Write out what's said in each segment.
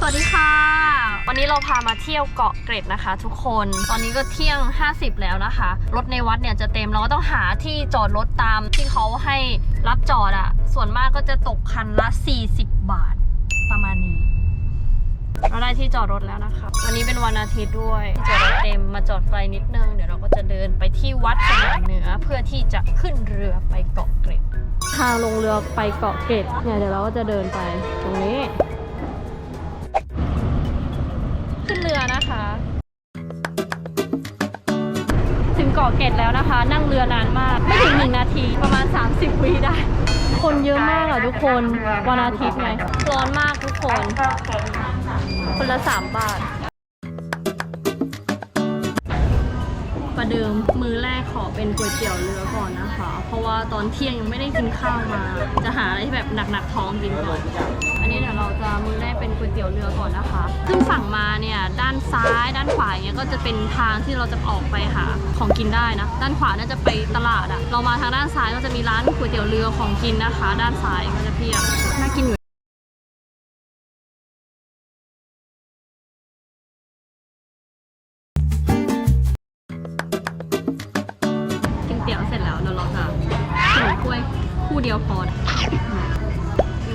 สวัสดีค่ะ วันนี้เราพามาเที่ยวเกาะเกร็ดนะคะ ทุกคน ตอนนี้ก็เที่ยง 50 แล้วนะคะ รถในวัดเนี่ยจะเต็มเราก็ต้องหาที่จอดรถตามที่เขาให้รับจอดอะ่ะส่วนมากก็จะตกคันละ 40 บาทประมาณนี้ เราได้ที่จอดรถแล้วนะคะ วันนี้เป็นวันอาทิตย์ด้วยจอดรถเต็มมาจอดไกลนิดนึง เดี๋ยวเราก็จะเดินไปที่วัดสนามเหนือเพื่อที่จะขึ้นเรือไปเกาะเกร็ด ทางลงเรือไปเกาะเกร็ดเนี่ยเดี๋ยวเราก็จะเดินไปตรงนี้ แล้วนะคะ นั่งเรือนานมาก ไม่ถึงหนึ่งนาทีประมาณ 30วิได้ คนเยอะมากอะทุกคนวันอาทิตย์ไงร้อนมากทุกคน คนละ3บาท ประเดิมมือแรกขอเป็นก๋วยเตี๋ยวเรือก่อนนะคะ เพราะว่าตอนเที่ยงยังไม่ได้กินข้าวมา จะหาอะไรที่แบบหนักๆท้องกินก่อน อันนี้เดี๋ยวเราจะมือแรก เตี๋ยวเรือก่อนนะคะขึ้นฝั่งมาเนี่ยด้านซ้ายด้านขวาอย่างเงี้ยก็จะเป็นทางที่เราจะออกไปหาของกินได้นะ ด้านขวาน่าจะไปตลาดอะเรามาทางด้านซ้ายก็จะมีร้านก๋วยเตี๋ยวเรือของกินนะคะ ด้านซ้ายก็จะเพียบน่ากินอยู่กินเตี๋ยวเสร็จแล้วเดี๋ยวเราจะขนกล้วยคู่เดียวพอนะ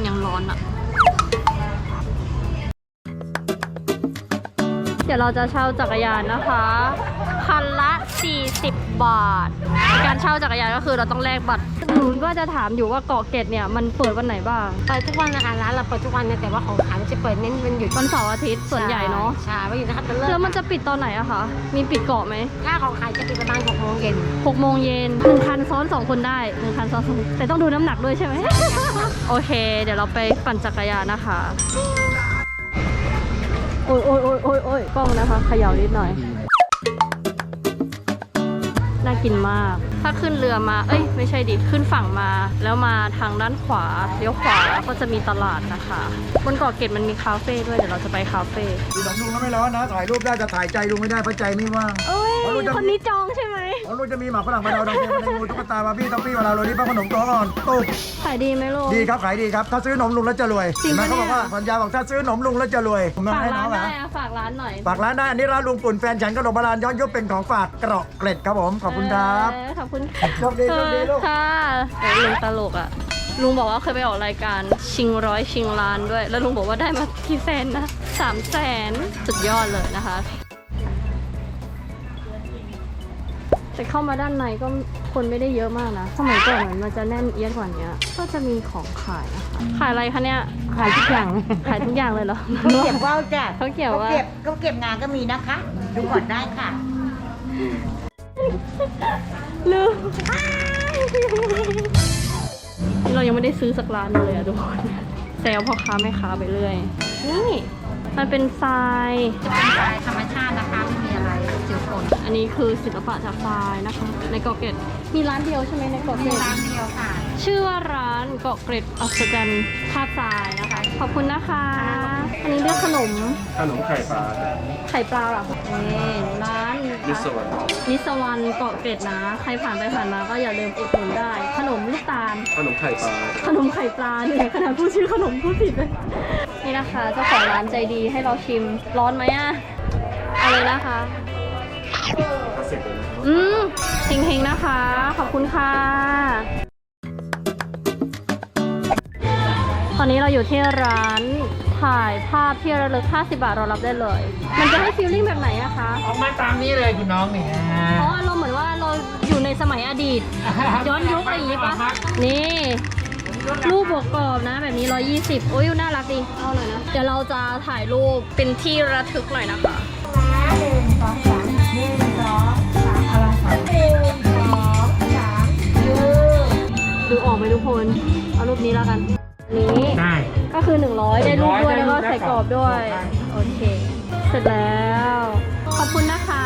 ยังร้อนอะ ดี๋ยวเราจะเช่าจักรยานนะคะคันละ 40 บาท การเช่าจักรยานก็คือเราต้องแลกบัตรหนูก็จะถามอยู่ว่าเกาะเกร็ดเนี่ยมันเปิดวันไหนบ้างเปิดทุกวันนะคะร้านเราเปิดทุกวันนะแต่ว่าของขายมันจะเปิดเน้นวันหยุดวันเสาร์อาทิตย์ส่วนใหญ่เนาะใช่วันหยุดนะคะจะเลิกแล้วมันจะปิดตอนไหนอะคะมีปิดเกาะไหมถ้าของขายจะปิดประมาณหกโมงเย็นหกโมงเย็นหนึ่งคันซ้อนสองคนได้หนึ่งคันซ้อนสองแต่ต้องดูน้ำหนักด้วยใช่ไหมโอเค เดี๋ยวเราไปปั่นจักรยานนะคะโอ้ยโอ้ยโอ้ยโอ้ยโอ้ยกล้องนะคะเขย่านิดหน่อย น่ากินมาก ถ้าขึ้นเรือมา เอ้ย ไม่ใช่ดิ ขึ้นฝั่งมา แล้วมาทางด้านขวา เลี้ยวขวา ก็จะมีตลาดนะคะ บนเกาะเกร็ดมันมีคาเฟ่ด้วย เดี๋ยวเราจะไปคาเฟ่ดูหนังลุงก็ไม่ร้อนนะ ถ่ายรูปได้จะถ่ายใจลุงไม่ได้เพราะใจไม่ว่าง เอ้ย เอาลูกจะคนนี้จองใช่ไหมเพราะลุงจะมีหมากฝรั่งมาดาวดองเทียมมาในงูตุ๊กตาบาร์บี้ท็อฟฟี่มาลาโรนี่ป้าขนมตัวก่อนตุ๊บขายดีไหมลูกดีครับขายดีครับถ้าซื้อนมลุงแล้วจะรวยจริงเห็นไหมปะเขาบอกว่าเนี่ยพันยาบอกถ้าซื้อนมลุงแล้วจะรวยผมมาฝากให้น้ร้าอนงเหรอได้อะฝากร้านหน่อยฝากร้านได้อันนี้ร้านลุงปุ่นแฟนฉันขนมโบราณย้อนยุคเป็นของฝากเกราะเกล็ดครับผมขอบคุณครับเออขอบคุณโชคดีโชคดีลูกค่ะเออลุงตลกอะลุงบอกว่าเคยไปออกรายการชิงร้อยชิงล้านด้วย แล้วลุงบอกว่าได้มากี่แสนนะสามแสนสุดยอดเลยนะคะ แต่เข้ามาด้านในก็คนไม่ได้เยอะมากนะ สมัยก่อนเหมือนมันจะแน่นเอียดกว่านี้ก็จะมีของขายนะคะขายอะไรคะเนี่ย ขายทุกอย่างขายทุกอย่างเลยเหรอเขาเก็บว่าวจ้ะเขาเก็บว่าวเก็บเขาเก็บงานก็มีนะคะ ดูก่อนได้ค่ะ ลืมเรายังไม่ได้ซื้อสักร้านเลยอะทุกคนแซวพ่อค้าแม่ค้าไปเรื่อย นี่ มันเป็นทรายธรรมชาตินะคะไม่มี คน อันนี้คือศิลปะจากทรายนะคะ ในเกาะเกร็ดมีร้านเดียวใช่ไหมในเกาะเกมีร็ดร้านเดียวค่ะ ชื่อว่าร้านเกาะเกร็ดอัศจรรย์ภาทรายนะคะ ขอบคุณนะคะ อันนี้เรียกขนมขนมไข่ปลาไข่ปลาเหรอคะนี่ร้านนิสวรรณนิสวรรณเกาะเกร็ดนะ ใครผ่านไปผ่านมาก็อย่าลืมอุดหนุนได้ ขนมลูกตาล ขนมไข่ปลาขนมไข่ปลาเนี่ยขนาดพูดชื่อขนมพูดผิดเลย นี่นะคะเจ้าของร้านใจดีให้เราชิมร้อนไหมอะเอาเลยนะคะ เสร็จเลยนะครับอืมเฮงๆนะคะ ขอบคุณค่ะ ตอนนี้เราอยู่ที่ร้านถ่ายภาพที่ระลึก 50 บาทเรารับได้เลย มันจะให้ฟีลลิ่งแบบไหนอะคะออกมาตามนี้เลยคุณน้องเนี่ยเพราะอารมณ์เหมือนว่าเราอยู่ในสมัยอดีต ย้อนยุคอะไรอย่างงี้ปะนี่ รูปบวกกรอบนะแบบนี้ 120 โอ้ยน่ารักดี เอาหน่อยนะ เดี๋ยวเราจะถ่ายรูปเป็นที่ระทึกหน่อยนะคะ ดูออกไหมทุกคน เอารูปนี้แล้วกัน นี้ได้ ก็คือ 100 ได้รูปด้วย100แล้วก็ได้รูปใส่กรอบด้วยได้โอเค เสร็จแล้ว ขอบคุณนะคะ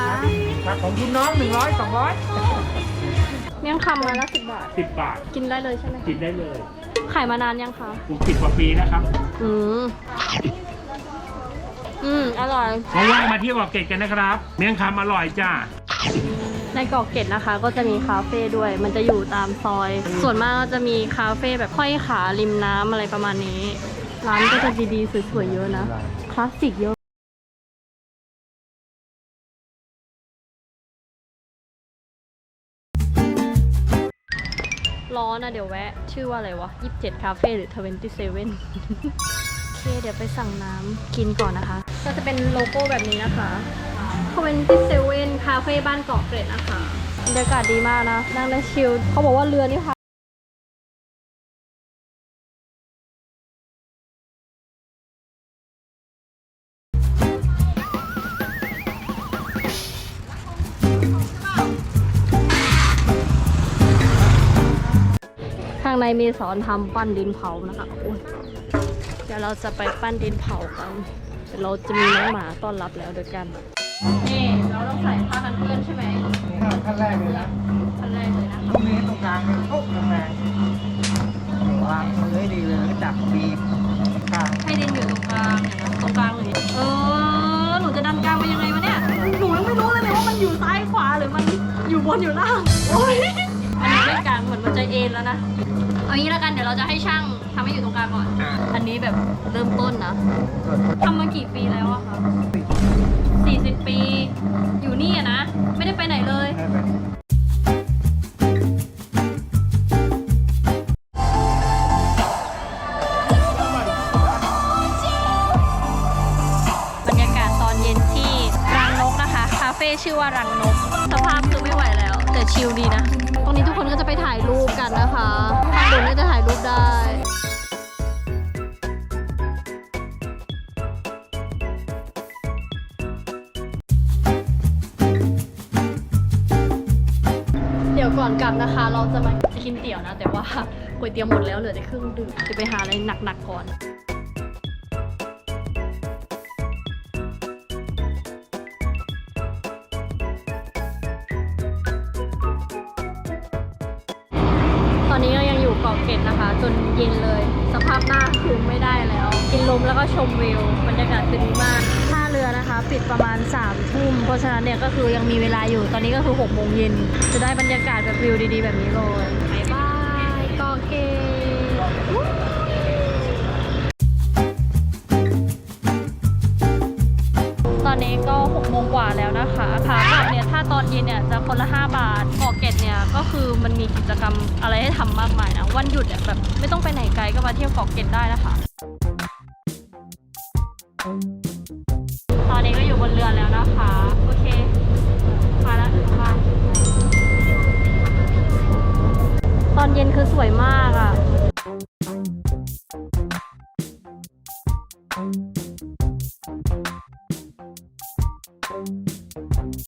ครับของคุณน้อง 100 200 เมี่ยงคำมาละสิบบาท 10 บาท กินได้เลยใช่ไหมกินได้เลยขายมานานยังคะผมสิบกว่าปีนะครับ อืม อืม อร่อย ว่างๆมาเที่ยวเกาะเกร็ดกันนะครับ เมี่ยงคำอร่อยจ้า ในเกาะเกร็ดนะคะ ก็จะมีคาเฟ่ด้วย มันจะอยู่ตามซอย ส่วนมากก็จะมีคาเฟ่แบบห้อยขาริมน้ำอะไรประมาณนี้ ร้านก็จะดีๆสวยๆเยอะนะ คลาสสิกเยอะร้อนอะเดี๋ยวแวะ ชื่อว่าอะไรวะ 27 คาเฟ่หรือ 27 โอเค เดี๋ยวไปสั่งน้ำกินก่อนนะคะ ก็จะเป็นโลโก้แบบนี้นะคะ 27 คาเฟ่บ้านเกาะเกร็ดนะคะบรรยากาศดีมากนะ นั่งได้ชิลเขาบอกว่าเรือนี่ค่ะข้างในมีสอนทำปั้นดินเผานะคะโอ้ยเดี๋ยวเราจะไปปั้นดินเผากันเดี๋ยวเราจะมีน้องหมาต้อนรับแล้วโดยกัน นี่เราต้องใส่ผ้ากันเปื้อนใช่ไหมขั้นแรกเลยนะขั้นแรกเลยนะคะตรงนี้ตรงกลางเนี่ยโอ๊ะแรงวางมือให้ดีเลยแล้วก็จับบีบกลางให้ดินอยู่ตรงกลางอย่างนั้นตรงกลางเลยเออหนูจะดันกลางไปยังไงวะเนี่ยหนูยังไม่รู้เลยเนี่ยว่ามันอยู่ซ้ายขวาหรือมันอยู่บนอยู่ล่างโอ้ยอันนี้ไม่กลางเหมือนมันจะเอ็นแล้วนะเอางี้แล้วกันเดี๋ยวเราจะให้ช่างทำให้อยู่ตรงกลางก่อน อันนี้แบบเริ่มต้นนะทำมากี่ปีแล้วอะคะ 40 ปี อยู่นี่อะนะ ไม่ได้ไปไหนเลยบรรยากาศตอนเย็นที่รังนกนะคะ คาเฟ่ชื่อว่ารังนก สภาพคือไม่ไหวแล้ว แต่ชิลดีนะ ตรงนี้ทุกคนก็จะไปถ่ายรูปกันนะคะข้างบนก็จะถ่ายรูปได้ อนกลับนะคะ เราจะมากินเตี๋ยวนะ แต่ว่าก๋วยเตี๋ยวหมดแล้วเหลือแต่เครื่องดื่มจะไปหาอะไรหนักๆก่อนตอนนี้เรายังอยู่เกาะเกร็ดนะคะ จนเย็นเลย สภาพหน้าคือไม่ได้แล้ว กินลมแล้วก็ชมวิวบรรยากาศดีมากาเรือนะคะ ปิดประมาณ3ามทุ่ม เพราะฉะนั้นเนี่ยก็คือยังมีเวลาอยู่ ตอนนี้ก็คือ6กโมงเย็น จะได้บรรยากาศแบบวิวดีๆ แบบนี้เลยบ๊ายบายกาะเกตอนนี้ก็6โมงกว่าแล้วนะคะขากลับเนี่ยถ้าตอนเย็นเนี่ยจะคนละ 5 บาทเกาะเกร็ดเนี่ยก็คือมันมีกิจกรรมอะไรให้ทำมากมายนะ วันหยุดเนี่ยแบบไม่ต้องไปไหนไกลก็มาเที่ยวเกาะเกร็ดได้นะคะตอนนี้ก็อยู่ บนเรือแล้วนะคะ